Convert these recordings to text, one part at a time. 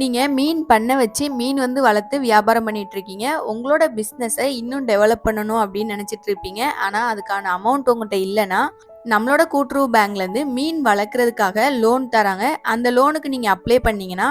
நீங்கள் மீன் பண்ணை வச்சு மீன் வந்து வளர்த்து வியாபாரம் பண்ணிகிட்ருக்கீங்க இருக்கீங்க. உங்களோட பிஸ்னஸை இன்னும் டெவலப் பண்ணணும் அப்படின்னு நினச்சிட்டு இருப்பீங்க. ஆனால் அதுக்கான அமௌண்ட் உங்கள்கிட்ட இல்லைன்னா நம்மளோட கூட்டுறவு பேங்க்லேருந்து மீன் வளர்க்குறதுக்காக லோன் தராங்க. அந்த லோனுக்கு நீங்கள் அப்ளை பண்ணீங்கன்னா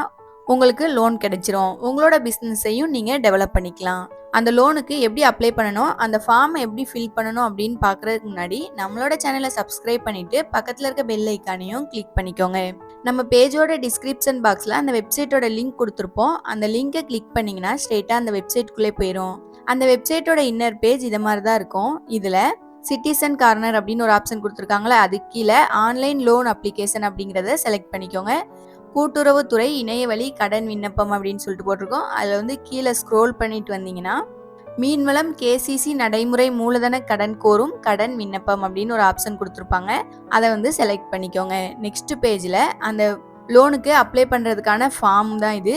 உங்களுக்கு லோன் கிடைச்சிரும். உங்களோட பிஸ்னஸையும் நீங்கள் டெவலப் பண்ணிக்கலாம். அந்த லோனுக்கு எப்படி அப்ளை பண்ணணும் அந்த ஃபார்மை எப்படி ஃபில் பண்ணணும் அப்படின்னு பார்க்குறதுக்கு முன்னாடி நம்மளோட சேனலை சப்ஸ்கிரைப் பண்ணிவிட்டு பக்கத்தில் இருக்க பெல் ஐக்கானையும் கிளிக் பண்ணிக்கோங்க. நம்ம பேஜோட டிஸ்கிரிப்ஷன் பாக்ஸில் அந்த வெப்சைட்டோட லிங்க் கொடுத்துருப்போம். அந்த லிங்கை கிளிக் பண்ணிங்கன்னா ஸ்ட்ரெயிட்டாக அந்த வெப்சைட்குள்ளே போயிடும் அந்த வெப்சைட்டோட இன்னர் பேஜ் இதை மாதிரி தான் இருக்கும். இதில் சிட்டிசன் கார்னர் அப்படின்னு ஒரு ஆப்ஷன் கொடுத்துருக்காங்களே அது கீழே ஆன்லைன் லோன் அப்ளிகேஷன் அப்படிங்கிறத செலக்ட் பண்ணிக்கோங்க. கூட்டுறவுத்துறை இணையவழி கடன் விண்ணப்பம் அப்படின்னு சொல்லிட்டு போட்டிருக்கோம். அதில் வந்து கீழே ஸ்க்ரோல் பண்ணிட்டு வந்தீங்கன்னா மீன்வளம் கேசிசி நடைமுறை மூலதன கடன் கோரும் கடன் விண்ணப்பம் அப்படின்னு ஒரு ஆப்ஷன் கொடுத்துருப்பாங்க. அதை வந்து செலக்ட் பண்ணிக்கோங்க. நெக்ஸ்ட் பேஜில் அந்த லோனுக்கு அப்ளை பண்ணுறதுக்கான ஃபார்ம் தான் இது.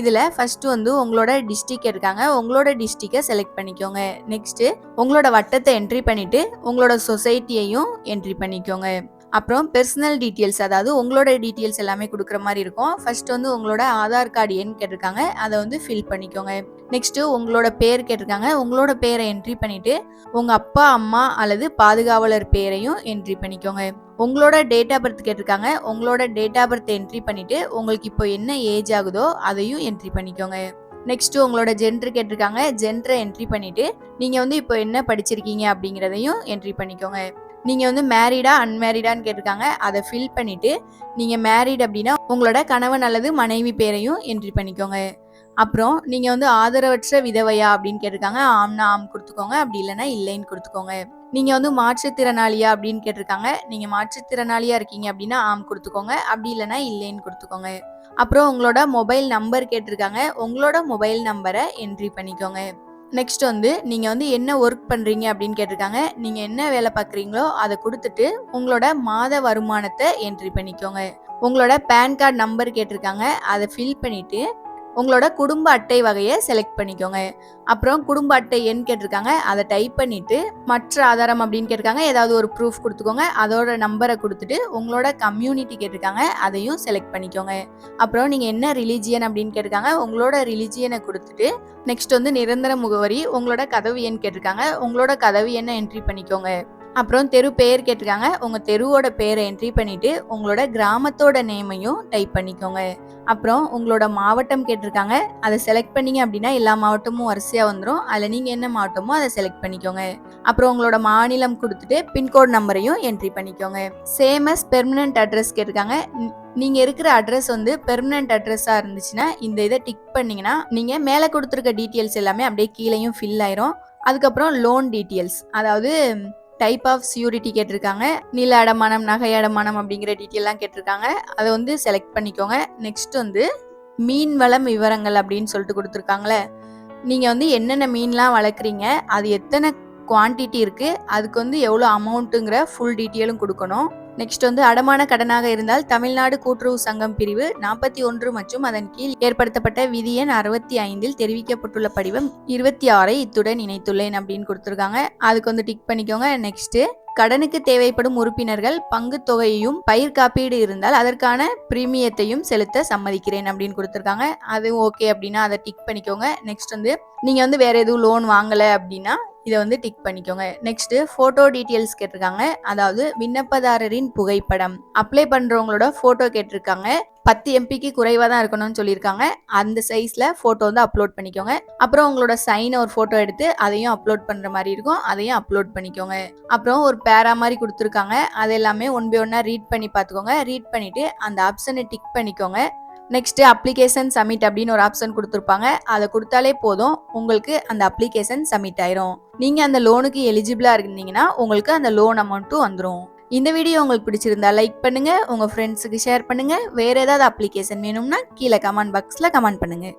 இதில் ஃபஸ்ட்டு வந்து உங்களோட டிஸ்ட்ரிக் இருக்காங்க. உங்களோட டிஸ்ட்ரிக்கை செலக்ட் பண்ணிக்கோங்க. நெக்ஸ்ட்டு உங்களோட வட்டத்தை என்ட்ரி பண்ணிவிட்டு உங்களோட சொசைட்டியையும் என்ட்ரி பண்ணிக்கோங்க. அப்புறம் பெர்சனல் டீட்டெயில்ஸ் அதாவது உங்களோட டீட்டெயில்ஸ் எல்லாமே கொடுக்குற மாதிரி இருக்கும். ஃபர்ஸ்ட் வந்து உங்களோட ஆதார் கார்டு எண் கேட்டிருக்காங்க. அதை வந்து ஃபில் பண்ணிக்கோங்க. நெக்ஸ்ட்டு உங்களோட பேர் கேட்டிருக்காங்க. உங்களோட பேரை என்ட்ரி பண்ணிவிட்டு உங்கள் அப்பா அம்மா அல்லது பாதுகாவலர் பேரையும் என்ட்ரி பண்ணிக்கோங்க. உங்களோட டேட் ஆஃப் பர்த் கேட்டிருக்காங்க. உங்களோட டேட் ஆஃப் பர்த் என்ட்ரி பண்ணிவிட்டு உங்களுக்கு இப்போ என்ன ஏஜ் ஆகுதோ அதையும் என்ட்ரி பண்ணிக்கோங்க. நெக்ஸ்ட்டு உங்களோட ஜென்டர் கேட்டிருக்காங்க. ஜென்டரை என்ட்ரி பண்ணிவிட்டு நீங்கள் வந்து இப்போ என்ன படிச்சிருக்கீங்க அப்படிங்கிறதையும் என்ட்ரி பண்ணிக்கோங்க. நீங்கள் வந்து மேரீடா அன்மேரீடான்னு கேட்டிருக்காங்க. அதை ஃபில் பண்ணிவிட்டு நீங்கள் மேரீட் அப்படின்னா உங்களோட கணவன் அல்லது மனைவி பேரையும் என்ட்ரி பண்ணிக்கோங்க. அப்புறம் நீங்கள் வந்து ஆதரவற்ற விதவையா அப்படின்னு கேட்டிருக்காங்க. ஆம்னா ஆம் கொடுத்துக்கோங்க அப்படி இல்லைன்னா இல்லைன்னு கொடுத்துக்கோங்க. நீங்கள் வந்து மாற்றுத்திறனாளியா அப்படின்னு கேட்டிருக்காங்க. நீங்கள் மாற்றுத்திறனாளியாக இருக்கீங்க அப்படின்னா ஆம் கொடுத்துக்கோங்க. அப்படி இல்லைன்னா இல்லைன்னு கொடுத்துக்கோங்க. அப்புறம் உங்களோட மொபைல் நம்பர் கேட்டிருக்காங்க. உங்களோட மொபைல் நம்பரை என்ட்ரி பண்ணிக்கோங்க. நெக்ஸ்ட் வந்து நீங்கள் வந்து என்ன ஒர்க் பண்ணுறீங்க அப்படின்னு கேட்டிருக்காங்க. நீங்கள் என்ன வேலை பார்க்குறீங்களோ அதை கொடுத்துட்டு உங்களோட மாத வருமானத்தை என்ட்ரி பண்ணிக்கோங்க. உங்களோட பேன் கார்டு நம்பர் கேட்டிருக்காங்க. அதை ஃபில் பண்ணிவிட்டு உங்களோட குடும்ப அட்டை வகையை செலக்ட் பண்ணிக்கோங்க. அப்புறம் குடும்ப அட்டை எண் கேட்டிருக்காங்க அதை டைப் பண்ணிவிட்டு மற்ற ஆதாரம் அப்படின்னு கேட்டிருக்காங்க ஏதாவது ஒரு ப்ரூஃப் கொடுத்துக்கோங்க அதோட நம்பரை கொடுத்துட்டு உங்களோட கம்யூனிட்டி கேட்டிருக்காங்க அதையும் செலக்ட் பண்ணிக்கோங்க. அப்புறம் நீங்கள் என்ன ரிலீஜியன் அப்படின்னு கேட்டிருக்காங்க உங்களோட ரிலீஜியனை கொடுத்துட்டு நெக்ஸ்ட் வந்து நிரந்தர முகவரி உங்களோட கதவு எண் கேட்டிருக்காங்க உங்களோட கதவு எண்ணை என்ட்ரி பண்ணிக்கோங்க. அப்புறம் தெரு பெயர் கேட்டிருக்காங்க. உங்கள் தெருவோட பேரை என்ட்ரி பண்ணிவிட்டு உங்களோட கிராமத்தோட நேமையும் டைப் பண்ணிக்கோங்க. அப்புறம் உங்களோட மாவட்டம் கேட்டிருக்காங்க. அதை செலக்ட் பண்ணீங்க அப்படின்னா எல்லா மாவட்டமும் வரிசையாக வந்துடும் அதில் நீங்கள் என்ன மாவட்டமோ அதை செலக்ட் பண்ணிக்கோங்க. அப்புறம் உங்களோட மாநிலம் கொடுத்துட்டு பின்கோட் நம்பரையும் என்ட்ரி பண்ணிக்கோங்க. சேமஸ் பெர்மனன்ட் அட்ரஸ் கேட்டிருக்காங்க. நீங்கள் இருக்கிற அட்ரஸ் வந்து பெர்மனன்ட் அட்ரஸாக இருந்துச்சுன்னா இந்த இதை டிக் பண்ணிங்கன்னா நீங்கள் மேலே கொடுத்துருக்க டீட்டெயில்ஸ் எல்லாமே அப்படியே கீழேயும் ஃபில் ஆயிரும். அதுக்கப்புறம் லோன் டீட்டெயில்ஸ் அதாவது டைப் ஆஃப் சியூரிட்டி கேட்டிருக்காங்க. நில அடமானம் நகை அடமானம் அப்படிங்கிற டீட்டெயிலாம் கேட்டிருக்காங்க. அதை வந்து செலக்ட் பண்ணிக்கோங்க. நெக்ஸ்ட் வந்து மீன் வளம் விவரங்கள் அப்படின்னு சொல்லிட்டு கொடுத்துருக்காங்களே. நீங்கள் வந்து என்னென்ன மீன்லாம் வளர்க்குறீங்க அது எத்தனை குவான்டிட்டி இருக்குது அதுக்கு வந்து எவ்வளோ அமௌண்ட்டுங்கிற ஃபுல் டீட்டெயிலும் கொடுக்கணும். நெக்ஸ்ட் வந்து அடமான கடனாக இருந்தால் தமிழ்நாடு கூட்டுறவு சங்கம் பிரிவு நாற்பத்தி ஒன்று மற்றும் அதன் கீழ் ஏற்படுத்தப்பட்ட விதி எண் அறுபத்தி ஐந்தில் தெரிவிக்கப்பட்டுள்ள படிவம் இருபத்தி ஆறை இத்துடன் இணைத்துள்ளேன் அப்படின்னு கொடுத்துருக்காங்க. அதுக்கு வந்து டிக் பண்ணிக்கோங்க. நெக்ஸ்ட்டு கடனுக்கு தேவைப்படும் உறுப்பினர்கள் பங்கு தொகையையும் பயிர் காப்பீடு இருந்தால் அதற்கான பிரீமியத்தையும் செலுத்த சம்மதிக்கிறேன் அப்படின்னு கொடுத்துருக்காங்க. அதுவும் ஓகே அப்படின்னா அதை டிக் பண்ணிக்கோங்க. நெக்ஸ்ட் வந்து நீங்கள் வந்து வேற எதுவும் லோன் வாங்கலை அப்படின்னா இதை வந்து டிக் பண்ணிக்கோங்க. நெக்ஸ்ட் ஃபோட்டோ டீட்டெயில்ஸ் கேட்டிருக்காங்க. அதாவது விண்ணப்பதாரரின் புகைப்படம். அப்ளை பண்ணுறவங்களோட ஃபோட்டோ கேட்டிருக்காங்க. பத்து எம்பிக்கு குறைவாக தான் இருக்கணும்னு சொல்லியிருக்காங்க. அந்த சைஸில் ஃபோட்டோ வந்து அப்லோட் பண்ணிக்கோங்க. அப்புறம் உங்களோட சைனை ஒரு ஃபோட்டோ எடுத்து அதையும் அப்லோட் பண்ணுற மாதிரி இருக்கும். அதையும் அப்லோட் பண்ணிக்கோங்க. அப்புறம் ஒரு பேரா மாதிரி கொடுத்துருக்காங்க. அது எல்லாமே ஒன் பை ஒன்னாக ரீட் பண்ணி பார்த்துக்கோங்க. ரீட் பண்ணிவிட்டு அந்த ஆப்ஷனை டிக் பண்ணிக்கோங்க. நெக்ஸ்ட் அப்ளிகேஷன் சப்மிட் அப்படின்னு ஒரு ஆப்ஷன் கொடுத்துருப்பாங்க. அதை கொடுத்தாலே போதும். உங்களுக்கு அந்த அப்ளிகேஷன் சப்மிட் ஆயிரும். நீங்கள் அந்த லோனுக்கு எலிஜிபிளாக இருந்தீங்கன்னா உங்களுக்கு அந்த லோன் அமௌண்ட்டும் வந்துடும் இந்த வீடியோ உங்களுக்கு பிடிச்சிருந்தா லைக் பண்ணுங்கள் உங்கள் ஃப்ரெண்ட்ஸுக்கு ஷேர் பண்ணுங்கள் வேறு ஏதாவது அப்ளிகேஷன் வேணும்னா கீழே கமெண்ட் பாக்ஸில் கமெண்ட் பண்ணுங்கள்